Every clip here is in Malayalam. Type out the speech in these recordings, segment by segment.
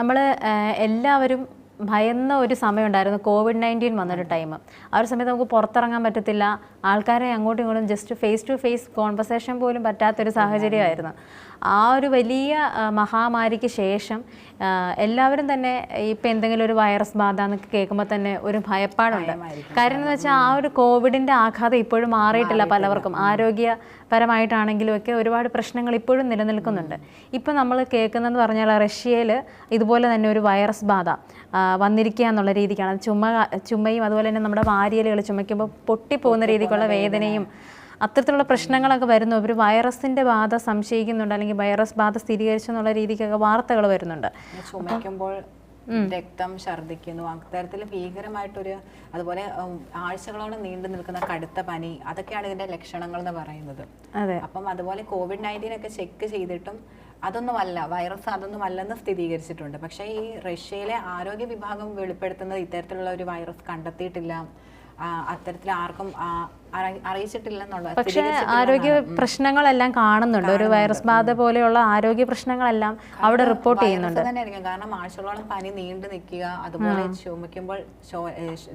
നമ്മൾ എല്ലാവരും ഭയന്ന ഒരു സമയമുണ്ടായിരുന്നു. കോവിഡ് നയന്റീൻ വന്നൊരു ടൈം ആ ഒരു സമയത്ത് നമുക്ക് പുറത്തിറങ്ങാൻ പറ്റത്തില്ല. ആൾക്കാരെ അങ്ങോട്ടും ഇങ്ങോട്ടും just face to face conversation പോലും പറ്റാത്തൊരു സാഹചര്യമായിരുന്നു ആ ഒരു വലിയ മഹാമാരിക്ക് ശേഷം എല്ലാവരും തന്നെ ഇപ്പം എന്തെങ്കിലും ഒരു വൈറസ് ബാധ എന്നൊക്കെ കേൾക്കുമ്പോൾ തന്നെ ഒരു ഭയപ്പാടുണ്ട്. കാര്യം എന്ന് വെച്ചാൽ ആ ഒരു കോവിഡിന്റെ ആഘാതം ഇപ്പോഴും മാറിയിട്ടില്ല പലവർക്കും. ആരോഗ്യപരമായിട്ടാണെങ്കിലും ഒക്കെ ഒരുപാട് പ്രശ്നങ്ങൾ ഇപ്പോഴും നിലനിൽക്കുന്നുണ്ട്. ഇപ്പം നമ്മൾ കേൾക്കുന്നതെന്ന് പറഞ്ഞാൽ റഷ്യയിൽ ഇതുപോലെ തന്നെ ഒരു വൈറസ് ബാധ. വന്നിരിക്കുക എന്നുള്ള രീതിക്കാണ്. അത് ചുമ ചുമയും അതുപോലെ തന്നെ നമ്മുടെ വാരിയലുകൾ ചുമയ്ക്കുമ്പോൾ പൊട്ടിപ്പോകുന്ന രീതിക്കുള്ള വേദനയും അത്തരത്തിലുള്ള പ്രശ്നങ്ങളൊക്കെ വരുന്നു. ഒരു വൈറസിന്റെ ബാധ സംശയിക്കുന്നുണ്ട്. അല്ലെങ്കിൽ വൈറസ് ബാധ സ്ഥിരീകരിച്ചു എന്നുള്ള രീതിക്കൊക്കെ വാർത്തകൾ വരുന്നുണ്ട്. ചുമയ്ക്കുമ്പോൾ രക്തം ഛർദ്ദിക്കുന്നു. അത്തരത്തിൽ ഭീകരമായിട്ടൊരു അതുപോലെ ആഴ്ചകളോട് ആഴ്ചകളോളം നീണ്ടു നിൽക്കുന്ന കടുത്ത പനി അതൊക്കെയാണ് ഇതിന്റെ ലക്ഷണങ്ങൾ എന്ന് പറയുന്നത്. അതെ. അപ്പം അതുപോലെ കോവിഡ് നയന്റീൻ ഒക്കെ ചെക്ക് ചെയ്തിട്ടും അതൊന്നുമല്ല വൈറസ് അതൊന്നുമല്ലെന്ന് സ്ഥിരീകരിച്ചിട്ടുണ്ട്. പക്ഷേ ഈ റഷ്യയിലെ ആരോഗ്യ വിഭാഗം വെളിപ്പെടുത്തുന്നത് ഇത്തരത്തിലുള്ള ഒരു വൈറസ് കണ്ടെത്തിയിട്ടില്ല. അത്തരത്തിൽ ആർക്കും ആ, അറി- അറിയിച്ചിട്ടില്ലെന്നുള്ള പക്ഷേ ആരോഗ്യ പ്രശ്നങ്ങളെല്ലാം കാണുന്നുണ്ട്. ഒരു വൈറസ് ബാധ പോലെയുള്ള ആരോഗ്യ പ്രശ്നങ്ങളെല്ലാം അവിടെ റിപ്പോർട്ട് ചെയ്യുന്നുണ്ട്. തന്നെയായിരിക്കും. കാരണം ആഴ്ചകളോളം പനി നീണ്ടു നിൽക്കുക അതുപോലെ ചുമയ്ക്കുമ്പോൾ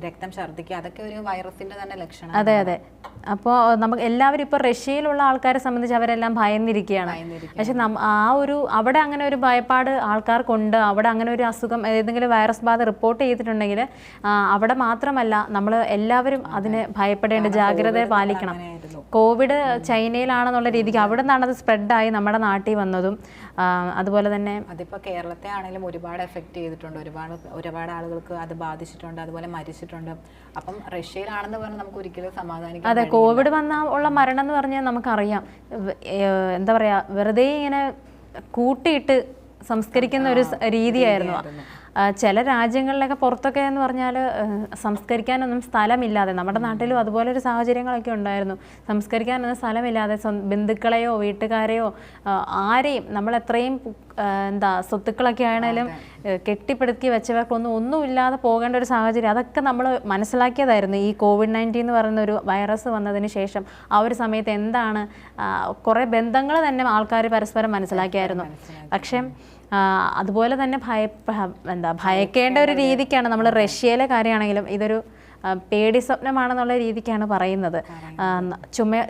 രക്തം ഛർദ്ദിക്കുക അതൊക്കെ ഒരു വൈറസിന്റെ തന്നെ ലക്ഷണം അതെ അതെ. അപ്പോൾ നമുക്ക് എല്ലാവരും ഇപ്പോൾ റഷ്യയിലുള്ള ആൾക്കാരെ സംബന്ധിച്ച് അവരെല്ലാം ഭയന്നിരിക്കുകയാണ്. ഭയന്നിരിക്കുകയാണ്. പക്ഷെ ആ ഒരു അവിടെ അങ്ങനെ ഒരു ഭയപ്പാട് ആൾക്കാർക്കുണ്ട്. അവിടെ അങ്ങനെ ഒരു അസുഖം ഏതെങ്കിലും വൈറസ് ബാധ റിപ്പോർട്ട് ചെയ്തിട്ടുണ്ടെങ്കിൽ അവിടെ മാത്രമല്ല നമ്മൾ എല്ലാവരും അതിന് ഭയപ്പെടേണ്ട ജാഗ്രത പാലിക്കണം. അങ്ങനെയായിരുന്നു. കോവിഡ് ചൈനയിലാണെന്നുള്ള രീതിക്ക് അവിടെ നിന്നാണ് അത് സ്പ്രെഡായി നമ്മുടെ നാട്ടിൽ വന്നതും അതുപോലെ തന്നെ അതിപ്പോൾ കേരളത്തെ ആണെങ്കിലും ഒരുപാട് എഫക്റ്റ് ചെയ്തിട്ടുണ്ട്. ഒരുപാട് ഒരുപാട് ആളുകൾക്ക് അത് ബാധിച്ചിട്ടുണ്ട് അതുപോലെ മരിച്ചിട്ടുണ്ട്. അപ്പം റഷ്യയിലാണെന്ന് പറഞ്ഞാൽ നമുക്ക് ഒരിക്കലും സമാധാനിക്കാൻ അതെ കോവിഡ് വന്ന ഉള്ള മരണം എന്ന് പറഞ്ഞാൽ നമുക്കറിയാം. എന്താ പറയുക വെറുതെ ഇങ്ങനെ കൂട്ടിയിട്ട് സംസ്കരിക്കുന്ന ഒരു രീതിയായിരുന്നു. ചില രാജ്യങ്ങളിലൊക്കെ പുറത്തൊക്കെ എന്ന് പറഞ്ഞാൽ സംസ്കരിക്കാനൊന്നും സ്ഥലമില്ലാതെ നമ്മുടെ നാട്ടിലും അതുപോലെ ഒരു സാഹചര്യങ്ങളൊക്കെ ഉണ്ടായിരുന്നു. സംസ്കരിക്കാനൊന്നും സ്ഥലമില്ലാതെ ബന്ധുക്കളെയോ വീട്ടുകാരെയോ ആരെയും ആ, എന്താ സ്വത്തുക്കളൊക്കെ ആണെങ്കിലും ഏഹ് വെച്ചവർക്കൊന്നും ഒന്നും ഇല്ലാതെ പോകേണ്ട ഒരു സാഹചര്യം. അതൊക്കെ നമ്മൾ മനസ്സിലാക്കിയതായിരുന്നു. ഈ കോവിഡ് നയന്റീൻ എന്ന് പറയുന്ന ഒരു വൈറസ് വന്നതിന് ശേഷം ആ ഒരു സമയത്ത് എന്താണ് കുറേ ബന്ധങ്ങൾ തന്നെ ആൾക്കാർ പരസ്പരം മനസ്സിലാക്കിയായിരുന്നു. പക്ഷേ അതുപോലെ തന്നെ ഭയ എന്താ ഭയക്കേണ്ട ഒരു രീതിക്കാണ് നമ്മൾ റഷ്യയിലെ കാര്യമാണെങ്കിലും ഇതൊരു പേടി സ്വപ്നമാണെന്നുള്ള രീതിക്കാണ് പറയുന്നത്. ചുമ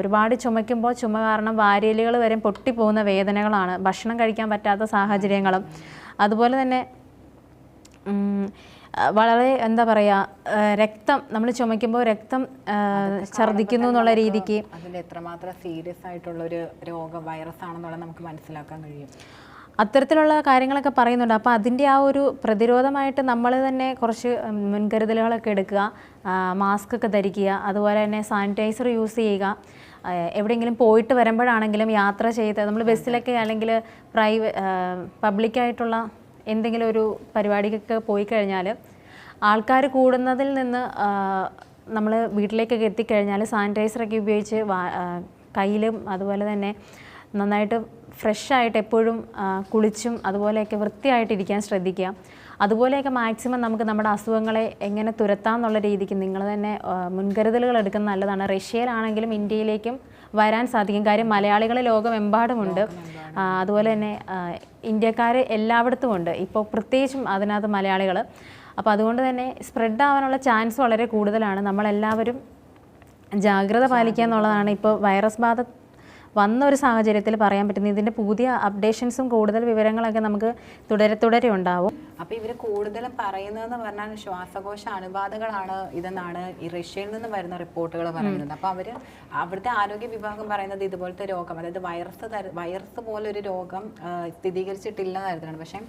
ഒരുപാട് ചുമയ്ക്കുമ്പോൾ ചുമ കാരണം വാരിയലുകൾ വരെ പൊട്ടിപ്പോകുന്ന വേദനകളാണ്. ഭക്ഷണം കഴിക്കാൻ പറ്റാത്ത സാഹചര്യങ്ങളും. അതുപോലെ തന്നെ വളരെ എന്താ പറയുക രക്തം നമ്മൾ ചുമയ്ക്കുമ്പോൾ രക്തം ഛർദ്ദിക്കുന്നു എന്നുള്ള രീതിക്ക് അതിന്റെ എത്രമാത്രം സീരിയസ് ആയിട്ടുള്ള ഒരു രോഗം വൈറസ് ആണെന്നുള്ളത് നമുക്ക് മനസ്സിലാക്കാൻ കഴിയും. അത്തരത്തിലുള്ള കാര്യങ്ങളൊക്കെ പറയുന്നുണ്ട്. അപ്പോൾ അതിന്റെ ആ ഒരു പ്രതിരോധമായിട്ട് നമ്മൾ തന്നെ കുറച്ച് മുൻകരുതലുകളൊക്കെ എടുക്കുക മാസ്ക് ഒക്കെ ധരിക്കുക അതുപോലെ തന്നെ സാനിറ്റൈസർ യൂസ് ചെയ്യുക. എവിടെയെങ്കിലും പോയിട്ട് വരുമ്പോഴാണെങ്കിലും യാത്ര ചെയ്ത് നമ്മൾ ബസ്സിലൊക്കെ അല്ലെങ്കിൽ പ്രൈവ പബ്ലിക്കായിട്ടുള്ള എന്തെങ്കിലും ഒരു പരിപാടിക്കൊക്കെ പോയി കഴിഞ്ഞാൽ ആൾക്കാർ കൂടുന്നതിൽ നിന്ന് നമ്മൾ വീട്ടിലേക്കൊക്കെ എത്തിക്കഴിഞ്ഞാൽ സാനിറ്റൈസറൊക്കെ ഉപയോഗിച്ച് കയ്യിലും അതുപോലെ തന്നെ നന്നായിട്ട് ഫ്രഷായിട്ട് എപ്പോഴും കുളിച്ചും അതുപോലെയൊക്കെ വൃത്തിയായിട്ടിരിക്കാൻ ശ്രദ്ധിക്കുക. അതുപോലെയൊക്കെ മാക്സിമം നമുക്ക് നമ്മുടെ അസുഖങ്ങളെ എങ്ങനെ തുരത്താം എന്നുള്ള രീതിക്ക് നിങ്ങൾ തന്നെ മുൻകരുതലുകൾ എടുക്കുന്നത് നല്ലതാണ്. റഷ്യയിലാണെങ്കിലും ഇന്ത്യയിലേക്കും വരാൻ സാധിക്കും. കാര്യം മലയാളികൾ ലോകമെമ്പാടുമുണ്ട്. അതുപോലെ തന്നെ ഇന്ത്യക്കാർ എല്ലായിടത്തും ഉണ്ട് ഇപ്പോൾ പ്രത്യേകിച്ചും അതിനകത്ത് മലയാളികൾ അപ്പോൾ അതുകൊണ്ട് തന്നെ സ്പ്രെഡ് ആവാനുള്ള ചാൻസ് വളരെ കൂടുതലാണ്. നമ്മളെല്ലാവരും ജാഗ്രത പാലിക്കുക എന്നുള്ളതാണ് ഇപ്പോൾ വൈറസ് ബാധ വന്ന ഒരു സാഹചര്യത്തിൽ പറയാൻ പറ്റുന്ന ഇതിന്റെ പുതിയ അപ്ഡേഷൻസും കൂടുതൽ വിവരങ്ങളൊക്കെ നമുക്ക് തുടരെ തുടരെ ഉണ്ടാവും. അപ്പോൾ ഇവർ കൂടുതലും പറയുന്നതെന്ന് പറഞ്ഞാൽ ശ്വാസകോശ അണുബാധകളാണ് ഇതെന്നാണ് ഈ റഷ്യയിൽ നിന്ന് വരുന്ന റിപ്പോർട്ടുകൾ പറയുന്നത്. അപ്പോൾ അവർ അവിടുത്തെ ആരോഗ്യ വിഭാഗം പറയുന്നത് ഇതുപോലത്തെ രോഗം അതായത് വൈറസ് തര വൈറസ് പോലൊരു രോഗം സ്ഥിരീകരിച്ചിട്ടില്ല എന്നായിരുന്നു പക്ഷേ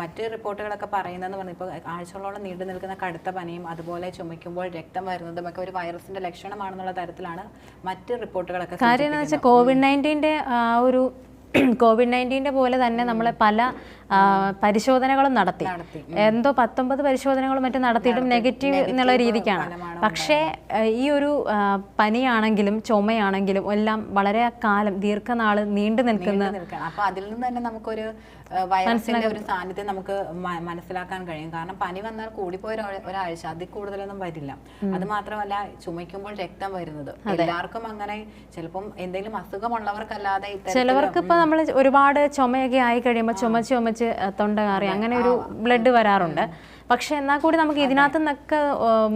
മറ്റ് റിപ്പോർട്ടുകളൊക്കെ പറയുന്നതെന്ന് പറഞ്ഞാൽ ഇപ്പോൾ ആഴ്ചകളോളം നീണ്ടു നിൽക്കുന്ന കടുത്ത പനിയും അതുപോലെ ചുമയ്ക്കുമ്പോൾ രക്തം വരുന്നതും ഒക്കെ ഒരു വൈറസിന്റെ ലക്ഷണമാണെന്നുള്ള തരത്തിലാണ് മറ്റ് റിപ്പോർട്ടുകളൊക്കെ കാര്യം എന്ന് വെച്ചാൽ കോവിഡ് നയന്റീന്റെ ആ ഒരു കോവിഡ് നയന്റീന്റെ പോലെ തന്നെ നമ്മളെ പല പരിശോധനകളും നടത്തി. എന്തോ പത്തൊമ്പത് പരിശോധനകളും മറ്റും നടത്തിയിട്ടും നെഗറ്റീവ് എന്നുള്ള രീതിക്കാണ്. പക്ഷേ ഈ ഒരു പനിയാണെങ്കിലും ചുമയാണെങ്കിലും എല്ലാം വളരെ കാലം ദീർഘനാൾ നീണ്ടു നിൽക്കുന്ന അപ്പൊ അതിൽ നിന്ന് തന്നെ നമുക്കൊരു വൈറസിന്റെ ഒരു സാന്നിധ്യം നമുക്ക് മനസ്സിലാക്കാൻ കഴിയും. കാരണം പനി വന്നാൽ കൂടിപ്പോയ ഒരാ- ഒരാഴ്ച അതിൽ കൂടുതലൊന്നും വരില്ല. അത് മാത്രമല്ല ചുമയ്ക്കുമ്പോൾ രക്തം വരുന്നത്. എല്ലാവർക്കും അങ്ങനെ ചിലപ്പം എന്തെങ്കിലും അസുഖമുള്ളവർക്കല്ലാതെ ചിലവർക്ക് ഇപ്പൊ നമ്മൾ ഒരുപാട് ചുമയൊക്കെ ആയി കഴിയുമ്പോൾ ചുമ ചുമച്ച് തൊണ്ട കാറി അങ്ങനെ ഒരു ബ്ലഡ് വരാറുണ്ട്. പക്ഷെ എന്നാൽ കൂടി നമുക്ക് ഇതിനകത്ത് നിന്നൊക്കെ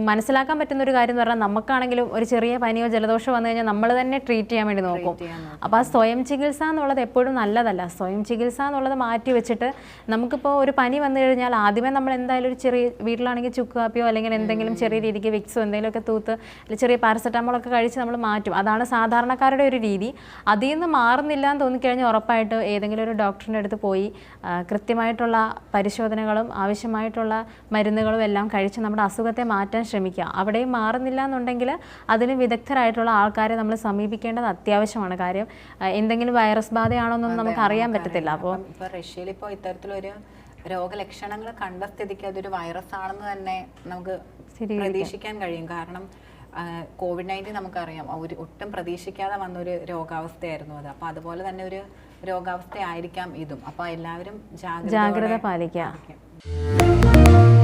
മനസ്സിലാക്കാൻ പറ്റുന്ന ഒരു കാര്യം എന്ന് പറഞ്ഞാൽ നമുക്കാണെങ്കിലും ഒരു ചെറിയ പനിയോ ജലദോഷം വന്നു കഴിഞ്ഞാൽ നമ്മൾ തന്നെ ട്രീറ്റ് ചെയ്യാൻ വേണ്ടി നോക്കും. അപ്പോൾ ആ സ്വയം ചികിത്സ എന്നുള്ളത് എപ്പോഴും നല്ലതല്ല. സ്വയം ചികിത്സ എന്നുള്ളത് മാറ്റി വെച്ചിട്ട് നമുക്കിപ്പോൾ ഒരു പനി വന്നു കഴിഞ്ഞാൽ ആദ്യമേ നമ്മൾ എന്തായാലും ഒരു ചെറിയ വീട്ടിലാണെങ്കിൽ ചുക്ക് കാപ്പിയോ അല്ലെങ്കിൽ എന്തെങ്കിലും ചെറിയ രീതിക്ക് വിക്സോ എന്തെങ്കിലുമൊക്കെ തൂത്ത് അല്ലെങ്കിൽ ചെറിയ പാരസെറ്റാമോളൊക്കെ കഴിച്ച് നമ്മൾ മാറ്റും. അതാണ് സാധാരണക്കാരുടെ ഒരു രീതി. അതിൽ നിന്ന് മാറുന്നില്ല എന്ന് തോന്നിക്കഴിഞ്ഞാൽ ഉറപ്പായിട്ട് ഏതെങ്കിലും ഒരു ഡോക്ടറിന്റെ അടുത്ത് പോയി കൃത്യമായിട്ടുള്ള പരിശോധനകളും ആവശ്യമായിട്ടുള്ള മരുന്നുകളും എല്ലാം കഴിച്ച് നമ്മുടെ അസുഖത്തെ മാറ്റാൻ ശ്രമിക്കുക. അവിടെയും മാറുന്നില്ല എന്നുണ്ടെങ്കിൽ അതിന് വിദഗ്ധരായിട്ടുള്ള ആൾക്കാരെ നമ്മൾ സമീപിക്കേണ്ടത് അത്യാവശ്യമാണ്. കാര്യം എന്തെങ്കിലും വൈറസ് ബാധയാണോ എന്നൊന്നും നമുക്ക് അറിയാൻ പറ്റത്തില്ല. അപ്പോൾ റഷ്യയിൽ ഇപ്പോൾ ഇത്തരത്തിലൊരു രോഗലക്ഷണങ്ങൾ കണ്ട സ്ഥിതിക്ക് അതൊരു വൈറസ് ആണെന്ന് തന്നെ നമുക്ക് പ്രതീക്ഷിക്കാൻ കഴിയും. കാരണം കോവിഡ് നയന്റീൻ നമുക്കറിയാം. ഒരു ഒട്ടും പ്രതീക്ഷിക്കാതെ വന്ന ഒരു രോഗാവസ്ഥയായിരുന്നു അത്. അപ്പോൾ അതുപോലെ തന്നെ ഒരു രോഗാവസ്ഥയായിരിക്കാം ഇതും. അപ്പോൾ എല്ലാവരും ജാഗ്രത പാലിക്കാം പാലിക്കുക. പാലിക്കുക.